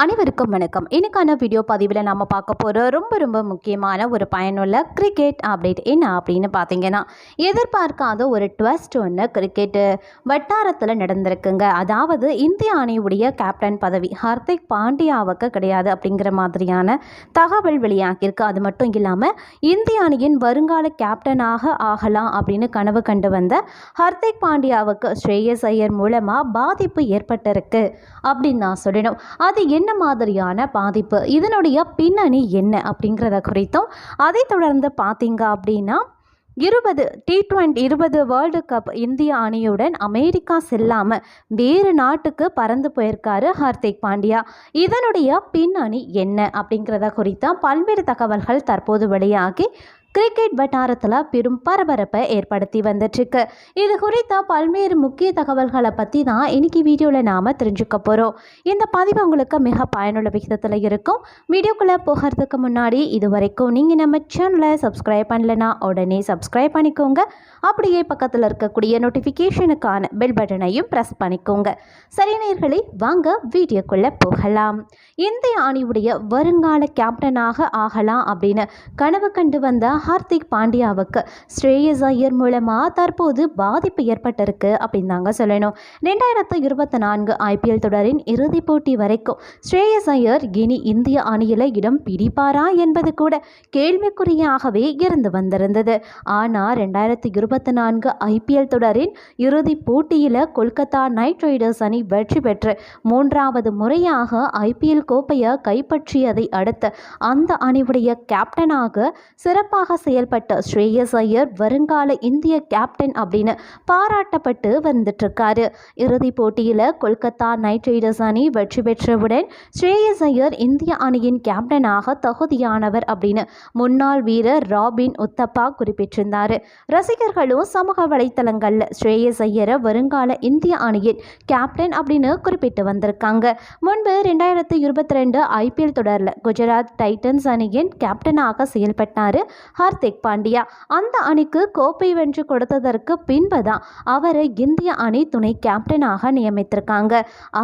அனைவருக்கும் வணக்கம். இன்னைக்கான வீடியோ பதிவில் நம்ம பார்க்க போகிற ரொம்ப ரொம்ப முக்கியமான ஒரு பயனுள்ள கிரிக்கெட் அப்டேட் என்ன அப்படின்னு பார்த்தீங்கன்னா எதிர்பார்க்காத ஒரு ட்வஸ்ட் ஒன்று கிரிக்கெட்டு வட்டாரத்தில் நடந்திருக்குங்க. அதாவது இந்திய அணியுடைய கேப்டன் பதவி ஹர்திக் பாண்டியாவுக்கு கிடையாது அப்படிங்கிற மாதிரியான தகவல் வெளியாகியிருக்கு. அது மட்டும் இல்லாமல் இந்திய அணியின் வருங்கால கேப்டனாக ஆகலாம் அப்படின்னு கனவு கண்டு வந்த ஹர்திக் பாண்டியாவுக்கு ஸ்ரேயஸ் ஐயர் மூலமாக பாதிப்பு ஏற்பட்டிருக்கு அப்படின்னு நான் சொல்லணும். அது என்ன மாதிரியான பாதிப்பு? இதனுடைய பின்னணி என்ன? அப்படிங்கிறத குறித்தும் அதை தொடர்ந்து பார்த்தீங்க அப்படின்னா இருபது டி டுவெண்ட்டி இருபது வேர்ல்டு கப் இந்திய அணியுடன் அமெரிக்கா செல்லாமல் வேறு நாட்டுக்கு பறந்து போயிருக்காரு ஹார்திக் பாண்டியா. இதனுடைய பின்னணி என்ன? அப்படிங்கிறத குறித்த பல்வேறு தகவல்கள் தற்போது வெளியாகி கிரிக்கெட் வட்டாரத்தில் பெரும் பரபரப்பை ஏற்படுத்தி வந்துட்டுருக்கு. இது குறித்த பல்வேறு முக்கிய தகவல்களை பற்றி தான் இன்னைக்கு வீடியோவில் நாம் தெரிஞ்சுக்க போகிறோம் இந்த பதிவு உங்களுக்கு மிக பயனுள்ள விகிதத்தில் இருக்கும். வீடியோக்குள்ளே போகிறதுக்கு முன்னாடி இது வரைக்கும் நீங்கள் நம்ம சேனலை சப்ஸ்கிரைப் பண்ணலைன்னா உடனே சப்ஸ்கிரைப் பண்ணிக்கோங்க. அப்படியே பக்கத்தில் இருக்கக்கூடிய நோட்டிஃபிகேஷனுக்கான பெல் பட்டனையும் ப்ரெஸ் பண்ணிக்கோங்க. சரி நேயர்களே வாங்க வீடியோக்குள்ளே போகலாம். இந்திய அணியுடைய வருங்கால கேப்டனாக ஆகலாம் அப்படின்னு கனவு கண்டு வந்த ஹார்திக் பாண்டியாவுக்கு ஸ்ரேயஸ் ஐயர் மூலமாக தற்போது பாதிப்பு ஏற்பட்டிருக்கு அப்படின்னு தாங்க சொல்லணும். ரெண்டாயிரத்து இருபத்தி நான்கு ஐபிஎல் தொடரின் இறுதிப் போட்டி வரைக்கும் ஸ்ரேயஸ் ஐயர் இனி இந்திய அணியில் இடம் பிடிப்பாரா என்பது கூட கேள்விக்குறியாகவே இருந்து வந்திருந்தது. ஆனால் ரெண்டாயிரத்து இருபத்தி நான்கு ஐபிஎல் தொடரின் இறுதிப் போட்டியில் கொல்கத்தா நைட் ரைடர்ஸ் அணி வெற்றி பெற்று மூன்றாவது முறையாக ஐபிஎல் கோப்பையை கைப்பற்றியதை அடுத்து அந்த அணிவுடைய கேப்டனாக சிறப்பாக செயல்பட்ட ஸ்ரேயஸ் ஐயர் வருங்கால இந்திய கேப்டன் அப்படின்னு பாராட்டப்பட்டு வந்துட்டுருக்காரு. இறுதிப் போட்டியில் கொல்கத்தா நைட் ரைடர்ஸ் அணி வெற்றி பெற்றவுடன் ஸ்ரேயஸ் ஐயர் இந்திய அணியின் கேப்டனாக தகுதியானவர் அப்படின்னு முன்னாள் வீரர் ராபின் உத்தப்பா குறிப்பிட்டிருந்தார். ரசிகர்களும் சமூக வலைத்தளங்களில் ஸ்ரேயஸ் ஐயரை வருங்கால இந்திய அணியின் கேப்டன் அப்படின்னு குறிப்பிட்டு வந்திருக்காங்க. முன்பு ரெண்டாயிரத்தி இருபத்தி ரெண்டு ஐபிஎல் தொடரில் குஜராத் டைட்டன்ஸ் அணியின் கேப்டனாக செயல்பட்டார். ஹார்திக் பாண்டியா. அந்த அணிக்கு கோப்பை வென்று கொடுத்ததற்கு பின்பு தான் அவரை இந்திய அணி துணை கேப்டனாக நியமித்திருக்காங்க.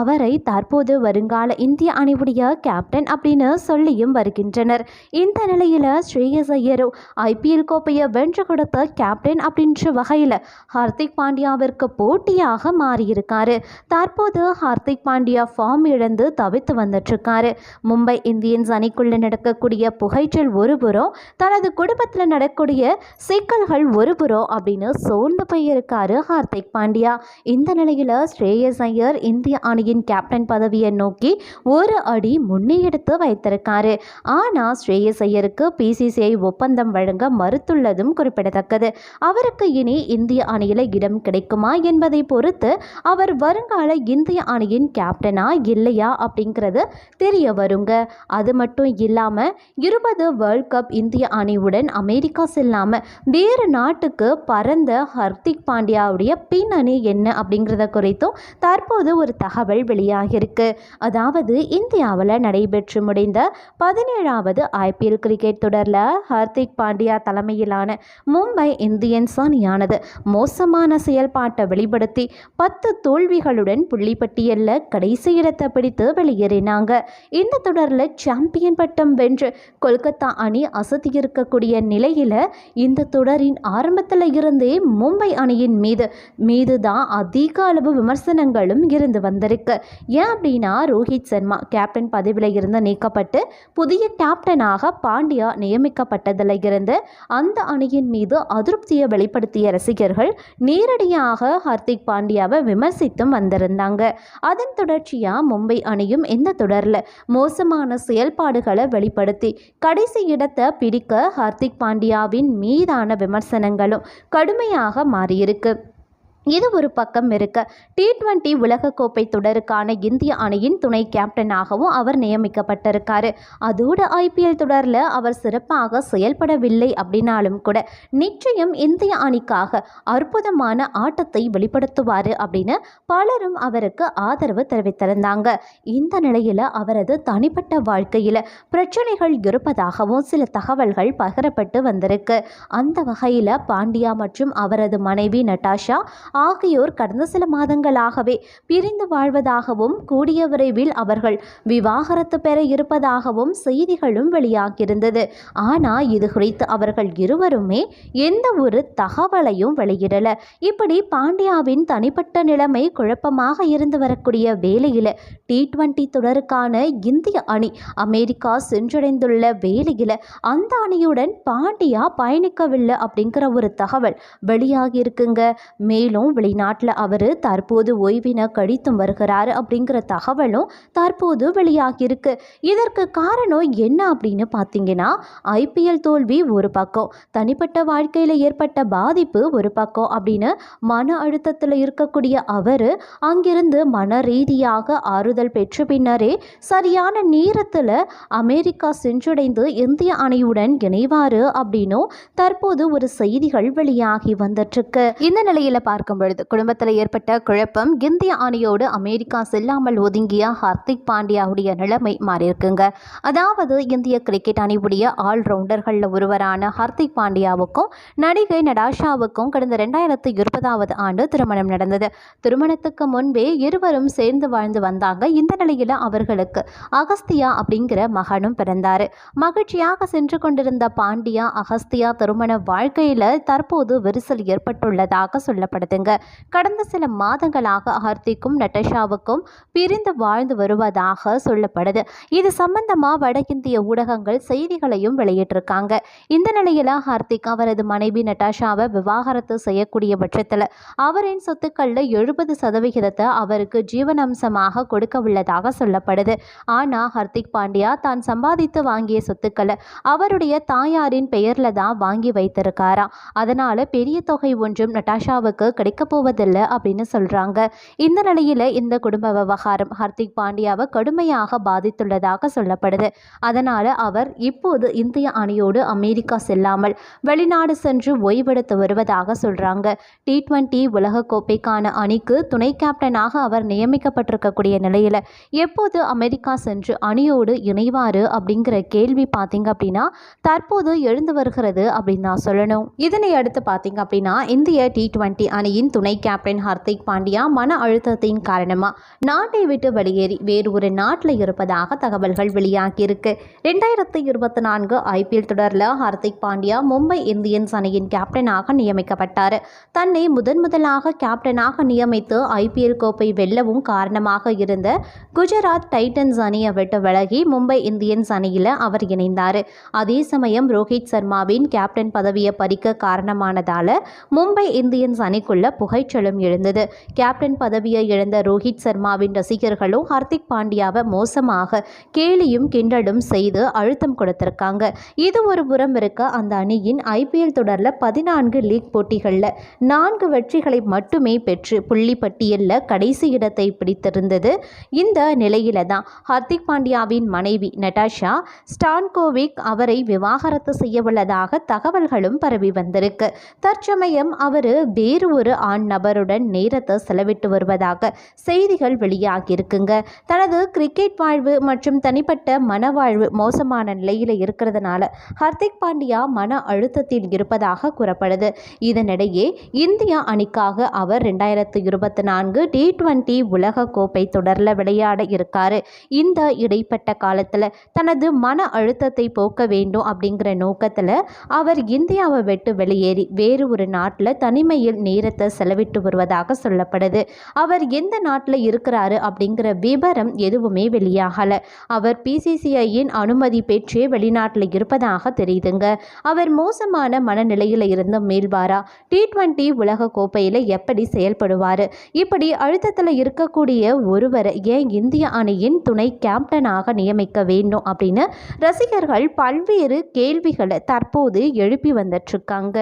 அவரை தற்போது வருங்கால இந்திய அணியுடைய கேப்டன் அப்படின்னு சொல்லியும் வருகின்றனர். இந்த நிலையில் ஸ்ரேயஸ் ஐயரோ ஐபிஎல் கோப்பையை வென்று கொடுத்த கேப்டன் அப்படின்ற வகையில் ஹார்திக் பாண்டியாவிற்கு போட்டியாக மாறியிருக்காரு. தற்போது ஹார்திக் பாண்டியா ஃபார்ம் இழந்து தவித்து வந்துட்டுருக்காரு. மும்பை இந்தியன்ஸ் அணிக்குள்ள நடக்கக்கூடிய புகைச்சல் ஒருபுறம் தனது குடும்பத்தில் நடக்கக்கூடிய சிக்கல்கள் ஒருபுறம் அப்படின்னு சோர்ந்து போயிருக்காரு ஹார்திக் பாண்டியா. இந்த நிலையில் ஸ்ரேயஸ் ஐயர் இந்திய அணியின் கேப்டன் பதவியை நோக்கி ஒரு அடி முன்னெடுத்து வைத்திருக்காரு. ஆனால் ஸ்ரேயஸ் ஐயருக்கு பிசிசிஐ ஒப்பந்தம் வழங்க மறுத்துள்ளதும் குறிப்பிடத்தக்கது. அவருக்கு இனி இந்திய அணியில் இடம் கிடைக்குமா என்பதை பொறுத்து அவர் வருங்கால இந்திய அணியின் கேப்டனா இல்லையா அப்படிங்கிறது தெரிய வருங்க. அது மட்டும் இல்லாமல் இருபது வேர்ல்ட் கப் இந்திய அணியுடன் அமெரிக்கா செல்லாமல் வேறு நாட்டுக்கு பறந்த ஹர்திக் பாண்டியாவுடைய பின்னணி என்ன அப்படிங்கிறத குறித்தும் தற்போது ஒரு தகவல் வெளியாகியிருக்கு. அதாவது இந்தியாவில் நடைபெற்று முடிந்த பதினேழாவது ஐபிஎல் கிரிக்கெட் தொடரில் ஹர்திக் பாண்டியா தலைமையிலான மும்பை இந்தியன்ஸ் அணியானது மோசமான செயல்பாட்டை வெளிப்படுத்தி பத்து தோல்விகளுடன் புள்ளிப்பட்டியலில் கடைசி இடத்தை பிடித்து வெளியேறினாங்க. இந்த தொடரில் சாம்பியன் பட்டம் வென்று கொல்கத்தா அணி அசதியிருக்கக்கூடிய நிலையில் இந்த தொடரின் ஆரம்பத்தில் இருந்தே மும்பை அணியின் மீது மீது தான் அதிக அளவு விமர்சனங்களும் இருந்து வந்திருக்கு. ஏன் அப்படின்னா ரோஹித் சர்மா கேப்டன் பதவியில் இருந்து நீக்கப்பட்டு புதிய கேப்டனாக பாண்டியா நியமிக்கப்பட்டதில் இருந்து அந்த அணியின் மீது அதிருப்தியை வெளிப்படுத்திய ரசிகர்கள் நேரடியாக ஹர்திக் பாண்டியாவை விமர்சித்தும் வந்திருந்தாங்க. அதன் தொடர்ச்சியாக மும்பை அணியும் இந்த தொடரில் மோசமான செயல்பாடுகளை வெளிப்படுத்தி கடைசி இடத்தை பிடிக்க ஹர்திக் பாண்டியாவின் மீதான விமர்சனங்களும் கடுமையாக மாறியிருக்கு. இது ஒரு பக்கம் இருக்க. டி டுவெண்ட்டி உலகக்கோப்பை தொடருக்கான இந்திய அணியின் துணை கேப்டனாகவும் அவர் நியமிக்கப்பட்டிருக்காரு. அதோடு ஐபிஎல் தொடரில் அவர் சிறப்பாக செயல்படவில்லை அப்படின்னாலும் கூட நிச்சயம் இந்திய அணிக்காக அற்புதமான ஆட்டத்தை வெளிப்படுத்துவார் அப்படின்னு பலரும் அவருக்கு ஆதரவு தெரிவித்திருந்தாங்க. இந்த நிலையில் அவரது தனிப்பட்ட வாழ்க்கையில் பிரச்சனைகள் இருப்பதாகவும் சில தகவல்கள் பகிரப்பட்டு வந்திருக்கு. அந்த வகையில் பாண்டியா மற்றும் அவரது மனைவி நட்டாஷா ஆகியோர் கடந்த சில மாதங்களாகவே பிரிந்து வாழ்வதாகவும் கூடிய விரைவில் அவர்கள் விவாகரத்து பெற இருப்பதாகவும் செய்திகளும் வெளியாகியிருந்தது. ஆனால் இது குறித்து அவர்கள் இருவருமே எந்த ஒரு தகவலையும் வெளியிடல. இப்படி பாண்டியாவின் தனிப்பட்ட நிலைமை குழப்பமாக இருந்து வரக்கூடிய வேலையில் டி டுவெண்ட்டி தொடருக்கான இந்திய அணி அமெரிக்கா சென்றடைந்துள்ள வேலையில் அந்த அணியுடன் பாண்டியா பயணிக்கவில்லை அப்படிங்கிற ஒரு தகவல் வெளியாகி இருக்குங்க மேலும் வெளிநாட்டில் அவர் தற்போது ஓய்வினை கழித்தும் வருகிறார் அப்படிங்கிற தகவலும் தற்போது வெளியாகியிருக்கு. இதற்கு காரணம் என்ன அப்படின்னு பார்த்தீங்கன்னா ஐபிஎல் தோல்வி ஒரு பக்கம் தனிப்பட்ட வாழ்க்கையில் ஏற்பட்ட பாதிப்பு ஒரு பக்கம் அப்படின்னு மன அழுத்தத்தில் இருக்கக்கூடிய அவர் அங்கிருந்து மன ரீதியாக ஆறுதல் பெற்ற பின்னரே சரியான நேரத்தில் அமெரிக்கா சென்றடைந்து இந்திய அணியுடன் இணைவார் அப்படின்னும் தற்போது ஒரு செய்திகள் வெளியாகி வந்துட்டுருக்கு. இந்த நிலையில் பார்க்கும் பொழுது குடும்பத்தில் ஏற்பட்ட குழப்பம் இந்திய அணியோடு அமெரிக்கா செல்லாமல் ஒதுங்கிய ஹர்திக் பாண்டியாவுடைய நிலைமை மாறியிருக்குங்க. அதாவது இந்திய கிரிக்கெட் அணியுடைய ஆல்ரவுண்டர்களில் ஒருவரான ஹர்திக் பாண்டியாவுக்கும் நடிகை நடாஷாவுக்கும் கடந்த ரெண்டாயிரத்து இருபதாவது ஆண்டு திருமணம் நடந்தது. திருமணத்துக்கு முன்பே இருவரும் சேர்ந்து வாழ்ந்து வந்தாங்க. இந்த நிலையில் அவர்களுக்கு அகஸ்தியா அப்படிங்கிற மகனும் பிறந்தார். மகிழ்ச்சியாக சென்று கொண்டிருந்த பாண்டியா அகஸ்தியா திருமண வாழ்க்கையில் தற்போது விரிசல் ஏற்பட்டுள்ளதாக சொல்லப்படுதுங்க. கடந்த சில மாதங்களாக ஹர்திக்கும் நட்டஷாவுக்கும் பிரிந்து வாழ்ந்து வருவதாக சொல்லப்படுது. இது சம்பந்தமா வட இந்திய ஊடகங்கள் செய்திகளையும் வெளியிட்டிருக்காங்க. இந்த நிலையில ஹார்திக் அவரது மனைவி நட்டாஷாவை விவாகரத்து செய்யக்கூடிய பட்சத்தில் அவரின் சொத்துக்கள்ல எழுபது சதவிகிதத்தை அவருக்கு ஜீவனம்சமாக கொடுக்க உள்ளதாக சொல்லப்படுது. ஆனா ஹர்திக் பாண்டியா தான் சம்பாதித்து வாங்கிய சொத்துக்களை அவருடைய தாயாரின் பெயர்ல தான் வாங்கி வைத்திருக்காராம் அதனால பெரிய தொகை ஒன்றும் நட்டாஷாவுக்கு கிடைக்க போவதில்லை அப்படின்னு சொல்றாங்க. இந்த நிலையில இந்த குடும்ப விவகாரம் ஹர்திக் பாண்டியாவை கடுமையாக பாதித்துள்ளதாக சொல்லப்படுது. அதனால அவர் இப்போது இந்திய அணியோடு அமெரிக்கா செல்லாமல் வெளிநாடு சென்று ஓய்வெடுத்து வருவதாக சொல்றாங்க. டி டுவெண்ட்டி உலகக்கோப்பைக்கான அணிக்கு துணை கேப்டனாக அவர் நியமிக்கப்பட்டிருக்கக்கூடிய நிலையில எப்போது அமெரிக்கா சென்று அணியோடு இணைவாரு அப்படிங்கிற கேள்வி பார்த்தீங்க அப்படின்னா தற்போது எழுந்து வருகிறது அப்படின்னு நான் சொல்லணும். இதனை அடுத்து பார்த்தீங்க அப்படின்னா இந்திய டி டுவெண்ட்டி அணியின் துணை கேப்டன் ஹர்திக் பாண்டியா மன அழுத்தத்தின் காரணமா நாட்டை விட்டு வெளியேறி வேறு ஒரு நாட்டில் இருப்பதாக தகவல்கள் வெளியாகியிருக்கு. ரெண்டாயிரத்தி இருபத்தி நான்கு ஐபிஎல் தொடரில் ஹர்திக் பாண்டியா மும்பை இந்தியன்ஸ் அணியின் கேப்டனாக நியமிக்கப்பட்டார். தன்னை முதன் முதலாக கேப்டனாக நியமித்து ஐபிஎல் கோப்பை வெல்லவும் காரணமாக இருந்த குஜராத் டைட்டன்ஸ் அணியை விட்டு விலகி மும்பை இந்தியன்ஸ் அணியில் அவர் இணைந்தார். அதே சமயம் ரோஹித் சர்மாவின் கேப்டன் பதவியை பறிக்க காரணமானதால மும்பை இந்தியன்ஸ் அணிக்குள்ள புகைச்சலும் எழுந்தது. கேப்டன் பதவியை இழந்த ரோஹித் சர்மாவின் ரசிகர்களும் ஹர்திக் பாண்டியாவை மோசமாக கேலியும் கிண்டலும் செய்து அழுத்தம் கொடுத்திருக்காங்க. இது ஒரு புறம் இருக்க அந்த அணியின் ஐபிஎல் தொடரில் பதினான்கு லீக் போட்டிகளில் நான்கு வெற்றிகளை மட்டுமே பெற்று புள்ளி பட்டியலில் கடைசி இடத்தை பிடித்திருந்தது. இந்த நிலையில தான் ஹர்திக் பாண்டியாவின் மனைவி நட்டாஷா ஸ்டான்கோவிக் அவரை விவாகரத்து செய்யவுள்ளதாக தகவல்களும் பரவி வந்திருக்கு. தற்சமயம் அவர் வேறு ஒரு ஆண் நபருடன் நேரத்தை செலவிட்டு வருவதாக செய்திகள் வெளியாகியிருக்குங்க. தனது கிரிக்கெட் வாழ்வு மற்றும் தனிப்பட்ட மனவாழ்வு மோசமான நிலையில் இருக்கிறதுனால ஹர்திக் பாண்டியா மன அழுத்தத்தில் இருப்பதாக கூறப்படுது. இதனிடையே இந்தியா அணிக்காக அவர் ரெண்டாயிரத்து இருபத்தி நான்கு டி டுவெண்ட்டி உலக கோப்பை தொடரில் விளையாட இருக்காரு. இந்த இடைப்பட்ட காலத்தில் தனது மன அழுத்தத்தை போக்க வேண்டும் அப்படிங்கிற நோக்கத்தில் அவர் இந்தியாவை விட்டு வெளியேறி வேறு ஒரு நாட்டில் தனிமையில் நேரத்தை செலவிட்டு வருவதாக சொல்லப்படுது. அவர் எந்த நாட்டில் இருக்கிறாரு அப்படிங்கிற விவரம் எதுவுமே வெளியாகலை. அவர் பிசிசிஐயின் அனுமதி பெற்றே வெளிநாட்டில் இருப்பதாக தெரியுதுங்க. அவர் மோசமான மனநிலையில் இருந்து மீள்வாரா? டி டுவெண்ட்டி உலக கோப்பையில் எப்படி செயல்படுவார்? இப்படி அழுத்தத்தில் இருக்கக்கூடிய ஒருவரை ஏன் இந்திய அணியின் துணை கேப்டனாக நியமிக்க வேண்டும் அப்படின்னு ரசிகர்கள் பல்வேறு கேள்விகளை தற்போது எழுப்பி வந்துட்டுருக்காங்க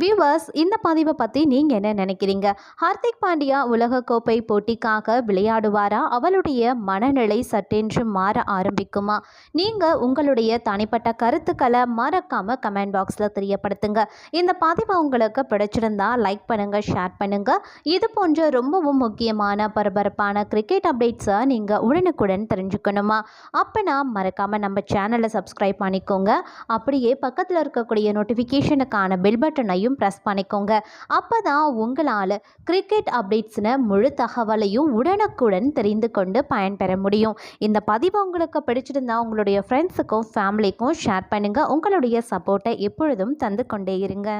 வியூவர்ஸ் இந்த பதிவை பற்றி நீங்கள் என்ன நினைக்கிறீங்க? ஹார்திக் பாண்டியா உலகக்கோப்பை போட்டிக்காக விளையாடுவாரா? அவளுடைய மனநிலை சட்டென்று மாற ஆரம்பிக்குமா? நீங்கள் உங்களுடைய தனிப்பட்ட கருத்துக்களை மறக்காமல் கமெண்ட் பாக்ஸில் தெரியப்படுத்துங்க. இந்த பதிவு உங்களுக்கு பிடிச்சிருந்தா லைக் பண்ணுங்கள் ஷேர் பண்ணுங்கள் இது போன்ற ரொம்பவும் முக்கியமான பரபரப்பான கிரிக்கெட் அப்டேட்ஸை நீங்கள் உடனுக்குடன் தெரிஞ்சுக்கணுமா? அப்போனா மறக்காமல் நம்ம சேனலை சப்ஸ்கிரைப் பண்ணிக்கோங்க. அப்படியே பக்கத்தில் இருக்கக்கூடிய நோட்டிஃபிகேஷனுக்கான பெல் பட்டனையும் ப்ரெஸ் பண்ணிக்கோங்க. அப்போ தான் உங்கள் உங்களால் கிரிக்கெட் அப்டேட்ஸ்னு முழு தகவலையும் உடனுக்குடன் தெரிந்து கொண்டு பயன்பெற முடியும். இந்த பதிவு உங்களுக்கு பிடிச்சிருந்தா உங்களுடைய ஃப்ரெண்ட்ஸுக்கும் ஃபேமிலிக்கும் ஷேர் பண்ணுங்கள் உங்களுடைய சப்போர்ட்டை எப்பொழுதும் தந்து கொண்டே இருங்க.